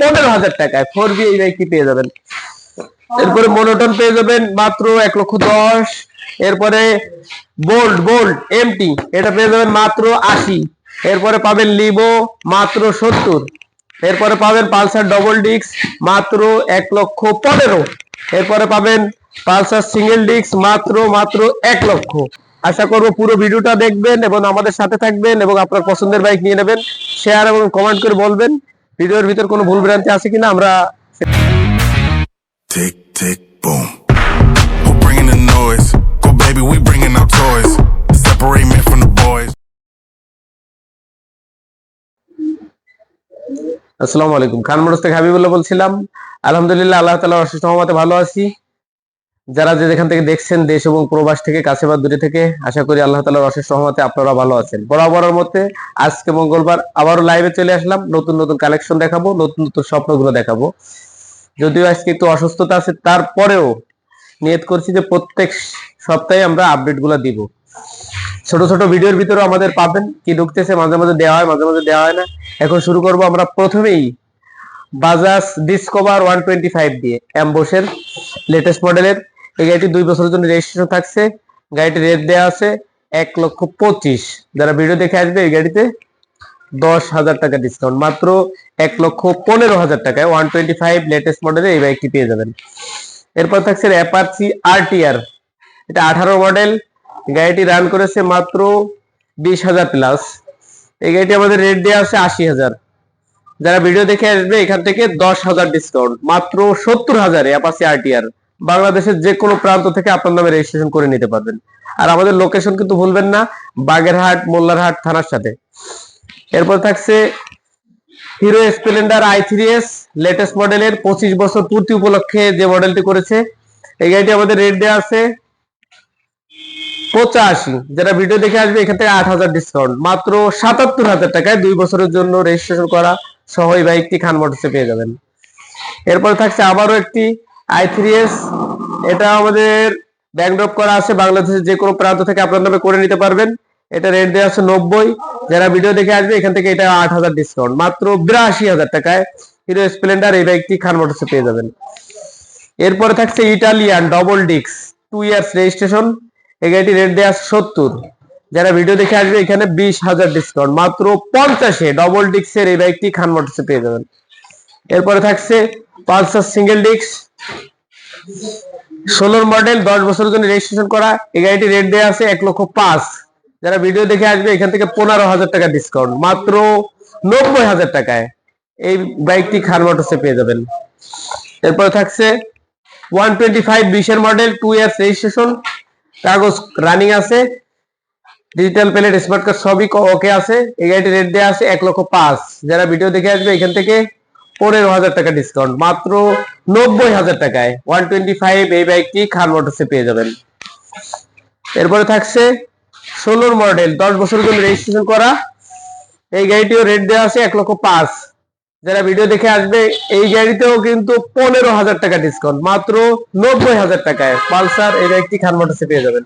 পনেরো হাজার টাকায় ফোর বি পেয়ে যাবেন? এরপরে মনোটন পেয়ে যাবেন মাত্র এক লক্ষ দশ, এরপরে বোল্ট বোল্ট এমটি এটা পেয়ে যাবেন মাত্র আশি। এরপরে পাবেন লিভো মাত্র সত্তর। এরপরে পাবেন পালসার ডবল ডিক্স মাত্র এক লক্ষ পনেরো। এরপরে পাবেন পালসার সিঙ্গেল ডিক্স মাত্র মাত্র এক লক্ষ। আশা করব পুরো ভিডিওটা দেখবেন এবং আমাদের সাথে থাকবেন এবং আপনার পছন্দের বাইক নিয়ে নেবেন। শেয়ার এবং কমেন্ট করে বলবেন। ভিডিওর ভিতর কোনো ভুল ভ্রান্তি আছে কিনা আমরা Tick, tick, boom. Who bringing the noise? Go, baby, we bringing our toys. Separate men from the boys. আসসালামু আলাইকুম খান মোড়স থেকে হাবিবুল্লাহ বলছিলাম আলহামদুলিল্লাহ আল্লাহ তালা অশেষ রহমতে ভালো আছি যারা যে যেখান থেকে দেখছেন দেশ এবং প্রবাস থেকে, কাছে বা দূরে থেকে, আশা করি আল্লাহ তালার অশেষ রহমতে আপনারা ভালো আছেন। বরাবরের মধ্যে আজকে মঙ্গলবার আবারও লাইভে চলে আসলাম। নতুন নতুন কালেকশন দেখাবো, নতুন নতুন স্বপ্নগুলো দেখাবো। যদিও আজকে একটু অসুস্থতা আছে, তারপরেও নিয়ত করছি যে প্রত্যেক সপ্তাহে আমরা আপডেটগুলো দিব। ছোট ছোট ভিডিওর ভিতরেও আমাদের পাবেন। কি ঢুকতেছে মাঝে মাঝে দেওয়া হয়, মাঝে মাঝে দেওয়া হয় না। এখন শুরু করব আমরা প্রথমেই Bajaj Discover one twenty five দিয়ে অ্যাম্বোসের লেটেস্ট মডেলের এই গাড়িটি দুই বছরের জন্য রেজিস্ট্রেশন থাকছে। গাড়িটি রেট দেওয়া আছে এক লক্ষ পঁচিশ। যারা ভিডিও দেখে আসবে এই গাড়িতে দশ হাজার টাকা ডিসকাউন্ট মাত্র এক লক্ষ পনেরো হাজার টাকায় ওয়ান টোয়েন্টি ফাইভ লেটেস্ট মডেলের এই বাইকটি পেয়ে যাবেন। এরপর থাকছে অ্যাপাচি আরটিআর এটা আঠারো মডেল গাড়িটি রান করেছে মাত্র বিশ হাজার প্লাস এই গাড়িটি আমাদের রেট দেওয়া আছে আশি হাজার। যারা ভিডিও দেখে আসবে এখান থেকে দশ হাজার ডিসকাউন্ট মাত্র সত্তর হাজারে অ্যাপাসি আরটিআর বাংলাদেশের যে কোনো প্রান্ত থেকে আপনার নামে রেজিস্ট্রেশন করে নিতে পারবেন। আর আমাদের লোকেশন কিন্তু ভুলবেন না, বাগেরহাট, মোল্লারহাট থানার সাথে। এরপর থাকছে Hero Splendor I three S latest মডেলের পঁচিশ বছর পূর্তি উপলক্ষে যে মডেলটি করেছে, এই গাড়িটি আমাদের রেট দেওয়া আছে পঁচাশি। যারা ভিডিও দেখে আসবে, এখান থেকে আট হাজার ডিসকাউন্ট মাত্র সাতাত্তর হাজার টাকায় দুই বছরের জন্য রেজিস্ট্রেশন করা সহ এই বাইকটি খান মোটরসে পেয়ে যাবেন। এরপর থাকছে আবারও একটি আই এটা আমাদের ব্যাংক ড্রপ করা আছে বাংলাদেশের যে কোনো প্রান্ত থেকে আপনার নামে করে নিতে পারবেন। এটা রেট দেওয়া আছে নব্বই। যারা ভিডিও দেখে আসবে, এখান থেকে এটা আট হাজার ডিসকাউন্ট মাত্র বিরাশি হাজার টাকায় হিরো স্প্লেন্ডার এই বাইকটি খান মোটরসে পেয়ে যাবেন। এরপরে থাকছে ইটালিয়ান ডবল ডিক্স টু ইয়ার্স রেজিস্ট্রেশন এই গাড়িটি রেট দেওয়া সত্তর। যারা ভিডিও দেখে আসবে, এখানে বিশ হাজার ডিসকাউন্ট মাত্র পঞ্চাশে ডবল ডিক্সের এই বাইকটি খান মোটরসে পেয়ে যাবেন। এরপরে থাকছে পালসার সিঙ্গেল ডিক্স ষোলোর মডেল দশ বছরের জন্য রেজিস্ট্রেশন করা, এই গাড়িটি রেট দেওয়া আছে এক লক্ষ পাঁচ। যারা ভিডিও দেখে আসবে, এখান থেকে পনেরো হাজার টাকা ডিসকাউন্ট মাত্র নব্বই হাজার টাকায়। এই বাইকটি খান মোটরসে পেয়ে যাবেন। এরপরে থাকছে ওয়ান টোয়েন্টি ফাইভ বিশের মডেল টু ইয়ার্স রেজিস্ট্রেশন কাগজ রানিং আছে ডিজিটাল প্লেট স্মার্ট কার্ড সবই ওকে আছে। এই গাড়িটি রেট দেওয়া আছে এক লক্ষ পাঁচ। যারা ভিডিও দেখে আসবে, এখান থেকে পনেরো হাজার টাকা ডিসকাউন্ট মাত্র নব্বই হাজার টাকায়। ওয়ান টোয়েন্টি ফাইভ এই বাইকটি খান মোটরসে পেয়ে যাবেন। এরপরে থাকছে ষোলোর মডেল দশ বছরের জন্য রেজিস্ট্রেশন করা। এই গাড়িটিও রেট দেওয়া আছে এক লক্ষ পাঁচ। যারা ভিডিও দেখে আসবে, এই গাড়িতেও কিন্তু পনেরো হাজার টাকা ডিসকাউন্ট মাত্র নব্বই হাজার টাকায়। পালসার এই বাইকটি খান মোটরসে পেয়ে যাবেন।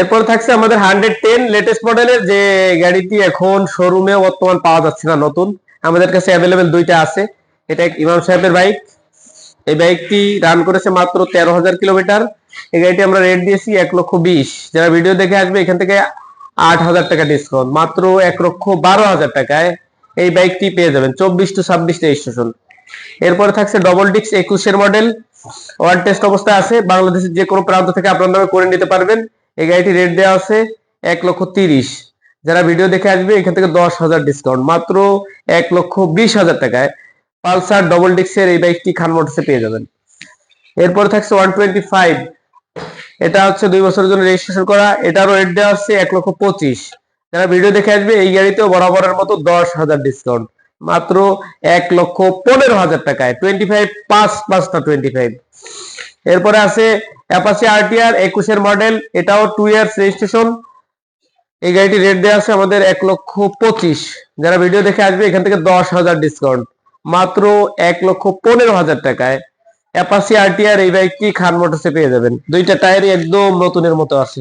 এরপর থাকছে আমাদের হান্ড্রেড টেন লেটেস্ট মডেলের যে গাড়িটি এখন শোরুমে বর্তমান পাওয়া যাচ্ছে না নতুন। আমাদের কাছে অ্যাভেলেবেল দুইটা আছে। এটা ইমাম সাহেবের বাইক এই বাইকটি রান করেছে মাত্র তেরো হাজার কিলোমিটার এই গাড়িটি আমরা রেট দিয়েছি এক লক্ষ বিশ। যারা ভিডিও দেখে আসবে, এখান থেকে আট হাজার টাকা ডিসকাউন্ট মাত্র এক লক্ষ বারো হাজার টাকায় এই বাইকটি পেয়ে যাবেন। চব্বিশ টু ছাব্বিশ রেজিস্ট্রেশন এরপরে থাকছে ডবল ডিক্স একুশের মডেল ওয়ান টেস্ট অবস্থায় আছে। বাংলাদেশের যে কোনো প্রান্ত থেকে আপনার নামে করে নিতে পারবেন। এই গাড়িটি রেট দেওয়া আছে এক লক্ষ তিরিশ। যারা ভিডিও দেখে আসবে, এখান থেকে দশ হাজার ডিসকাউন্ট মাত্র এক লক্ষ বিশ হাজার টাকায় পালসার ডবল ডিক্সের এই বাইকটি খান মোটরসে পেয়ে যাবেন। এরপরে থাকছে ওয়ান টোয়েন্টি ফাইভ এটা হচ্ছে দুই বছরের জন্য রেজিস্ট্রেশন করা। এটারও রেট দেওয়া আছে এক লক্ষ পঁচিশ। যারা ভিডিও দেখে আসবে, এই গাড়িতেও বরাবরের মতো দশ হাজার ডিসকাউন্ট মাত্র এক লক্ষ পনেরো হাজার টাকায়। টোয়েন্টি ফাইভ পাঁচ পাঁচটা টোয়েন্টি ফাইভ এরপরে আছে অ্যাপাসি আরটিআর একুশের মডেল এটাও টু ইয়ার্স রেজিস্ট্রেশন এই গাড়িটি রেট দেওয়া আছে আমাদের এক লক্ষ পঁচিশ। যারা ভিডিও দেখে আসবে, এখান থেকে দশ হাজার ডিসকাউন্ট মাত্র এক লক্ষ পনেরো হাজার টাকায় অ্যাপাসি আরটিআর এই বাইকটি খান মোটরসে পেয়ে যাবেন। দুইটা টায়ারই একদম নতুনের মতো আছে।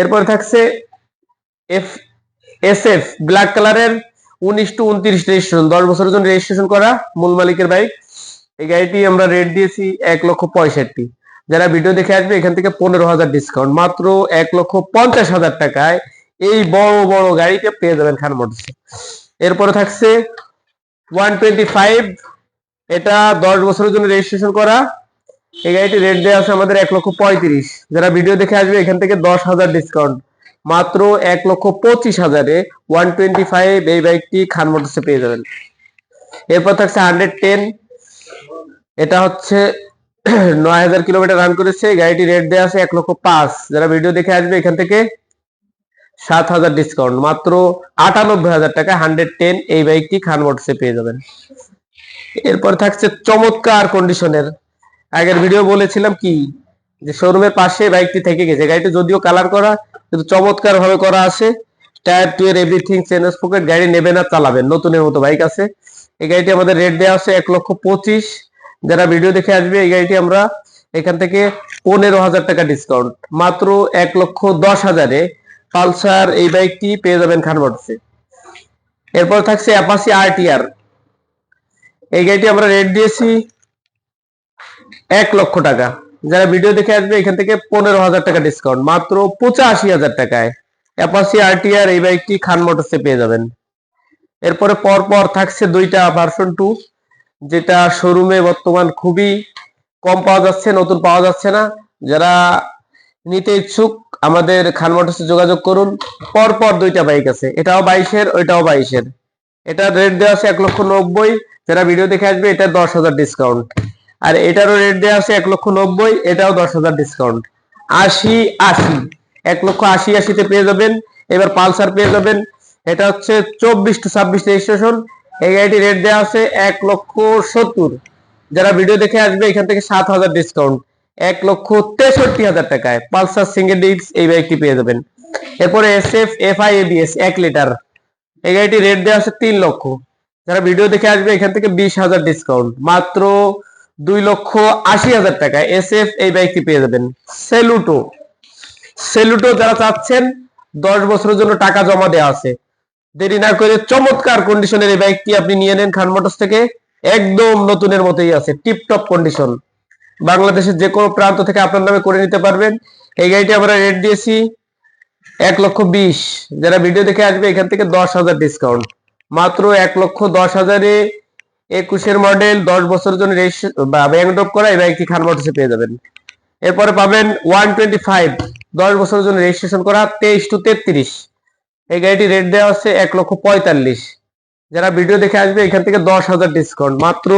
এরপর থাকছে এফ এস এফ ব্ল্যাক কালারের উনিশ টু উনত্রিশ রেজিস্ট্রেশন দশ বছরের জন্য রেজিস্ট্রেশন করা মূল মালিকের বাইক এই গাড়িটি আমরা রেট দিয়েছি এক লক্ষ পঁয়ষট্টি। যারা ভিডিও দেখে আসবে, এখান থেকে পনেরো হাজার ডিসকাউন্ট মাত্র এক লক্ষ পঞ্চাশ হাজার টাকায় এই বড় বড় গাড়িটা পেয়ে যাবেন খান মোটরসে এরপরে থাকছে ওয়ান টোয়েন্টি ফাইভ। এটা দশ বছরের জন্য রেজিস্ট্রেশন করা। এই গাড়িটি রেট দেওয়া আছে আমাদের এক লক্ষ পঁয়ত্রিশ। যারা ভিডিও দেখে আসবে, এখান থেকে দশ হাজার ডিসকাউন্ট মাত্র এক লক্ষ পঁচিশ হাজারে ওয়ান টোয়েন্টি ফাইভ এই বাইকটি খান মোটরসে পেয়ে যাবেন। এরপর থাকছে হান্ড্রেড টেন এটা হচ্ছে নয় হাজার কিলোমিটার রান করেছে। গাড়িটি রেট দেওয়া আছে এক লক্ষ পাঁচ। যারা ভিডিও দেখে আসবে, এখান থেকে সাত হাজার ডিসকাউন্ট মাত্র আটানব্বই হাজার টাকা হান্ড্রেড টেন এই বাইকটি খান মোটরসে পেয়ে যাবেন। এরপর থাকছে চমৎকার কন্ডিশনের আগের ভিডিও বলেছিলাম কি? যে শোরুমের পাশে বাইকটি থেকে গেছে। গাড়িটি যদিও কালার করা, কিন্তু চমৎকার ভাবে করা আছে। টায়ার টুয়ের এভরিথিং চেঞ্জ পকেট গাড়ি নেবেন আর চালাবেন নতুনের মতো বাইক আছে। এই গাড়িটি আমাদের রেট দেওয়া আছে এক লক্ষ পঁচিশ। যারা ভিডিও দেখে আসবে, এই গাড়িটি আমরা এখান থেকে পনেরো হাজার টাকা ডিসকাউন্ট মাত্র এক লক্ষ দশ হাজারে পালসার এই বাইকটি পেয়ে যাবেন খান মোটরসে এরপর থাকছে অ্যাপাসি আরটিআর এই গাড়িটি আমরা রেট দিয়েছি এক লক্ষ টাকা। যারা ভিডিও দেখে আসবে, এখান থেকে পনেরো হাজার টাকা ডিসকাউন্ট মাত্র পঁচাশি হাজার টাকায় অ্যাপাসি আরটিআর এই বাইকটি খান মোটরসে পেয়ে যাবেন। এরপরে পর পর থাকছে দুইটা ভার্সন টু যেটা শোরুমে বর্তমান খুবই কম পাওয়া যাচ্ছে, নতুন পাওয়া যাচ্ছে না। যারা নিতে ইচ্ছুক, আমাদের খান মোটরসে যোগাযোগ করুন। পর পর দুইটা বাইক আছে। এটাও বাইশের, ওইটাও বাইশের। এটা রেট দেওয়া আছে এক লক্ষ নব্বই। যারা ভিডিও দেখে আসবে এটা দশ হাজার ডিসকাউন্ট আর এটারও রেট দেওয়া আছে এক লক্ষ নব্বই, এটাও দশ হাজার ডিসকাউন্ট আশি আশি। এক লক্ষ আশি, আশিতে পেয়ে যাবেন। এবার পালসার পেয়ে যাবেন। এটা হচ্ছে চব্বিশ টু ছাব্বিশ রেজিস্ট্রেশন এই গাড়িটি রেট দেওয়া আছে এক লক্ষ সত্তর। যারা ভিডিও দেখে আসবে, এখান থেকে সাত হাজার ডিসকাউন্ট এক লক্ষ তেষট্টি হাজার টাকায় পালসার সিঙ্গেল ডিস্ক এই বাইকটি পেয়ে যাবেন। এরপরে S F F I ABS এক লিটার এই গাড়িটি রেট দেওয়া আছে তিন লক্ষ। যারা ভিডিও দেখে আসবে, এখান থেকে বিশ হাজার ডিসকাউন্ট মাত্র দুই লক্ষ আশি হাজার টাকায় এস এফ এই বাইকটি পেয়ে যাবেন। সেলুটো সেলুটো যারা চাচ্ছেন, দশ বছরের জন্য টাকা জমা দেওয়া আছে। দেরি না করে চমৎকার কন্ডিশনের এই বাইকটি আপনি নিয়ে নেন খান মোটরস থেকে। একদম নতুনের মতোই আছে টিপটপ কন্ডিশন বাংলাদেশের যে কোনো প্রান্ত থেকে আপনার নামে করে নিতে পারবেন। এই গাড়িটি আমরা রেট দিয়েছি এক লক্ষ বিশ। যারা ভিডিও দেখে আসবে, এখান থেকে দশ হাজার ডিসকাউন্ট মাত্র এক লক্ষ দশ হাজারে একুশের মডেল দশ বছরের জন্য রেজিস্ট্রেশন বা ব্যাংক করা এই বাইকটি খান মোটরসে পেয়ে যাবেন। এরপরে পাবেন ওয়ান টোয়েন্টি ফাইভ দশ বছরের জন্য রেজিস্ট্রেশন করা, তেইশ টু তেত্রিশ। এই গাড়িটি রেট দেওয়া হচ্ছে এক লক্ষ পঁয়তাল্লিশ। যারা ভিডিও দেখে আসবে, এখান থেকে দশ হাজার ডিসকাউন্ট মাত্র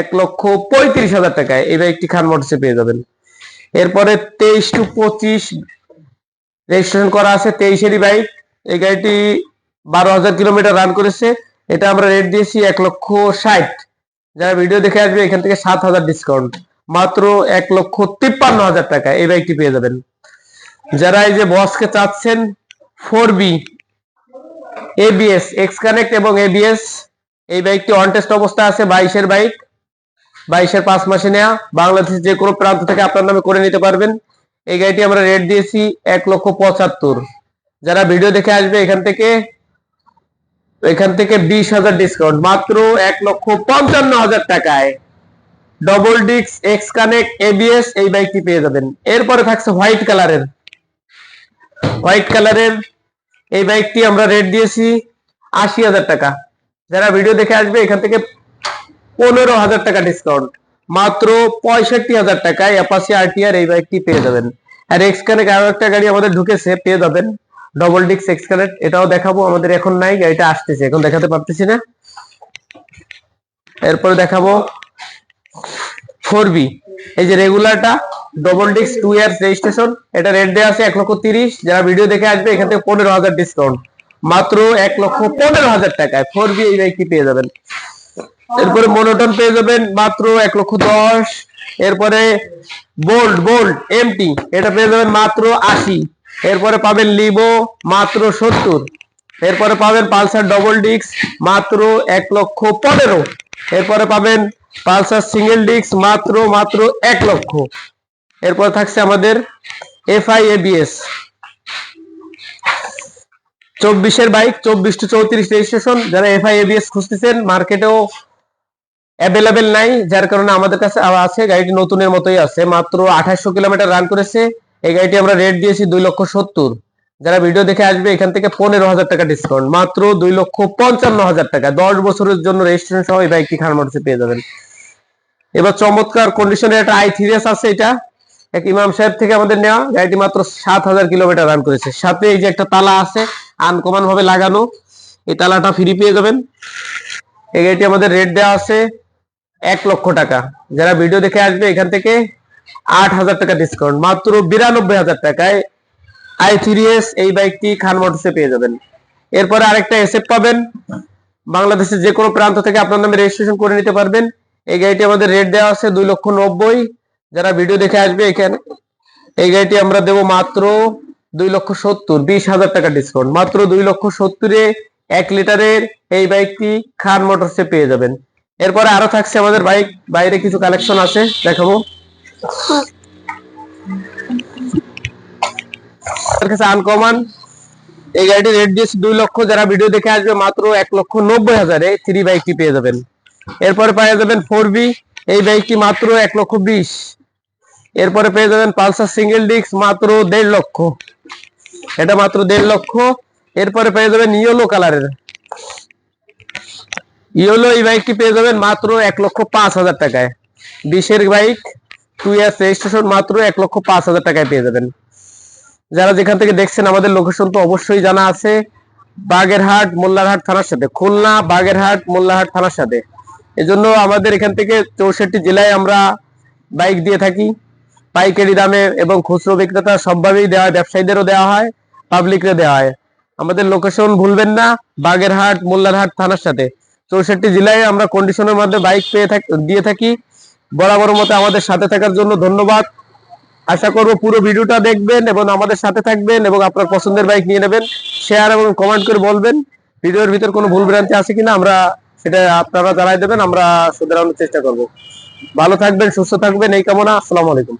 এক লক্ষ পঁয়ত্রিশ হাজার টাকায় এই বাইকটি খান মোটরসে পেয়ে যাবেন। এরপরে তেইশ টু পঁচিশ রেজিস্ট্রেশন করা আছে, তেইশেরই বাইক এই গাড়িটি বারো হাজার কিলোমিটার রান করেছে। এটা আমরা রেট দিয়েছি এক লক্ষ ষাট। যারা ভিডিও দেখে আসবে, এখান থেকে সাত হাজার ডিসকাউন্ট মাত্র এক লক্ষ তিপ্পান্ন হাজার টাকা এই বাইকটি পেয়ে যাবেন। যারা এই যে বসকে চাচ্ছেন four B ABS X connect এবং এবিএস এই বাইকটি অন টেস্ট অবস্থা আছে বাইশের বাইক বাইশের পাঁচ মাসে নেওয়া বাংলাদেশের যে কোনো প্রান্ত থেকে আপনার নামে করে নিতে পারবেন। এই গাড়িটি আমরা রেট দিয়েছি এক লক্ষ পঁচাত্তর। যারা ভিডিও দেখে আসবে এখান থেকে এখান থেকে বিশ হাজার ডিসকাউন্ট মাত্র এক লক্ষ পঞ্চান্ন হাজার টাকায়। ডবল ডিক্স এক্স কানেক্ট এবিএস এই বাইকটি পেয়ে যাবেন। এরপরে থাকছে হোয়াইট কালারের হোয়াইট কালারের এই বাইকটি আমরা রেট দিয়েছি আশি হাজার টাকা। যারা ভিডিও দেখে আসবে, এখান থেকে পনেরো হাজার টাকা ডিসকাউন্ট মাত্র পঁয়ষট্টি হাজার টাকায় অ্যাপাসি আরটিআর এই বাইকটি পেয়ে যাবেন। আর এক্স কানেক্ট আরও একটা গাড়ি আমাদের ঢুকেছে, পেয়ে যাবেন। ডবল ডিক্স এক্স কানেক্ট এটাও দেখাবো, আমাদের এখন নাই, গাড়িটা আসতেছে, এখন দেখাতে পারতেছি না। এরপরে দেখাবো ফোর বি। এই যে রেগুলারটা double disc two years registration এটা রেট দেওয়া আছে এক লক্ষ তিরিশ, যারা ভিডিও দেখে আসবে, এখান থেকে পনেরো হাজার ডিসকাউন্ট মাত্র এক লক্ষ পনেরো হাজার টাকায়। ফোর বি এই পেয়ে যাবেন? এরপরে মনোটন পেয়ে যাবেন, মাত্র এক লক্ষ দশ। এরপরে বোল্ড বোল্ড এমটি এটা পেয়ে যাবেন মাত্র আশি। এরপরে পাবেন লিভো মাত্র সত্তর। এরপরে পাবেন পালসার ডবল ডিক্স মাত্র এক লক্ষ পনেরো। এরপরে পাবেন পালসার সিঙ্গেল ডিক্স মাত্র মাত্র এক লক্ষ। এরপর থাকছে আমাদের এফআই এবিএস চব্বিশের বাইক, চব্বিশ টু চৌত্রিশ রেজিস্ট্রেশন যারা এফআই এবিএস খুঁজতেছেন মার্কেটেও অ্যাভেলেবেল নাই, যার কারণে আমাদের কাছে আছে, গাড়িটি নতুনের মতোই আছে, মাত্র আঠাশশো কিলোমিটার রান করেছে। এই গাড়িটি আমরা রেট দিয়েছি দুই লক্ষ সত্তর। যারা ভিডিও দেখে আসবে, এখান থেকে পনেরো হাজার টাকা ডিসকাউন্ট মাত্র দুই লক্ষ পঞ্চান্ন হাজার টাকা। দশ বছরের জন্য রেজিস্ট্রেশন সহ এই বাইকটি খান মোটরসে পেয়ে যাবেন। এবার চমৎকার কন্ডিশনের একটা আই থ্রি আছে এটা। এক ইমাম সাহেব থেকে আমাদের নেওয়া গাড়িটি মাত্র সাত হাজার কিলোমিটার রান করেছে। সাথে এই যে একটা তালা আছে আনকমন ভাবে লাগানো, এই তালাটা ফ্রি পেয়ে যাবেন। এই গাড়িটি আমাদের রেট দেওয়া আছে এক লক্ষ টাকা। যারা ভিডিও দেখে আসবে, এখান থেকে আট হাজার টাকা ডিসকাউন্ট মাত্র বিরানব্বই হাজার টাকায় আই থ্রি এস এই বাইকটি খান মোটরসে পেয়ে যাবেন। এরপরে আরেকটা এসএফ পাবেন। বাংলাদেশের যে কোনো প্রান্ত থেকে আপনার নামে রেজিস্ট্রেশন করে নিতে পারবেন। এই গাড়িটি আমাদের রেট দেওয়া আছে দুই লক্ষ নব্বই। যারা ভিডিও দেখে আসবে এখানে, এই গাড়িটি আমরা দেবো মাত্র দুই লক্ষ সত্তর, বিশ হাজার টাকা ডিসকাউন্ট মাত্র দুই লক্ষ সত্তরে এক লিটারের এই বাইকটি খান মোটরসে পেয়ে যাবেন। এরপরে আরও থাকছে আমাদের বাইক বাইরে কিছু কালেকশন আছে, দেখাবো। আনকমন এই গাড়িটি রেট দিয়েছে দুই লক্ষ, যারা ভিডিও দেখে আসবে মাত্র এক লক্ষ নব্বই হাজারে থ্রি বাইকটি পেয়ে যাবেন। এরপরে পেয়ে যাবেন ফোর বি এই বাইকটি মাত্র এক লক্ষ বিশ। এরপরে পেয়ে যাবেন পালসার সিঙ্গেল ডিস্ক মাত্র দেড় লক্ষ। এটা মাত্র দেড় লক্ষ। এরপরে পেয়ে যাবেন ইয়েলো কালারের। ইয়েলো এই বাইকটি পেয়ে যাবেন মাত্র এক লক্ষ পাঁচ হাজার টাকায়। বিশের বাইক, টু ইয়ার্স রেজিস্ট্রেশন মাত্র এক লক্ষ পাঁচ হাজার টাকায় পেয়ে যাবেন। যারা যেখান থেকে দেখছেন আমাদের লোকেশন তো অবশ্যই জানা আছে। বাগেরহাট, মোল্লারহাট থানার সাথে। খুলনা, বাগেরহাট, মোল্লারহাট থানার সাথে। এজন্য আমাদের এখান থেকে চৌষট্টি জেলায় আমরা বাইক দিয়ে থাকি। পাইকারি দামে এবং খুচরো বিক্রেতা সবভাবেই দেওয়া হয় ব্যবসায়ীদেরও দেওয়া হয় পাবলিকরে দেওয়া হয়। আমাদের লোকেশন ভুলবেন না, বাগেরহাট, মোল্লারহাট থানার সাথে। চৌষট্টি জেলায় আমরা কন্ডিশনের মধ্যে বাইক পেয়ে দিয়ে থাকি। বরাবর মতো আমাদের সাথে থাকার জন্য ধন্যবাদ। আশা করব পুরো ভিডিওটা দেখবেন এবং আমাদের সাথে থাকবেন এবং আপনার পছন্দের বাইক নিয়ে নেবেন। শেয়ার এবং কমেন্ট করে বলবেন। ভিডিওর ভিতর কোনো ভুল ভ্রান্তি আছে কিনা আমরা সেটা আপনারা জানাই দেবেন, আমরা শুধরানোর চেষ্টা করব। ভালো থাকবেন, সুস্থ থাকবেন, এই কামনা, আসসালামু আলাইকুম।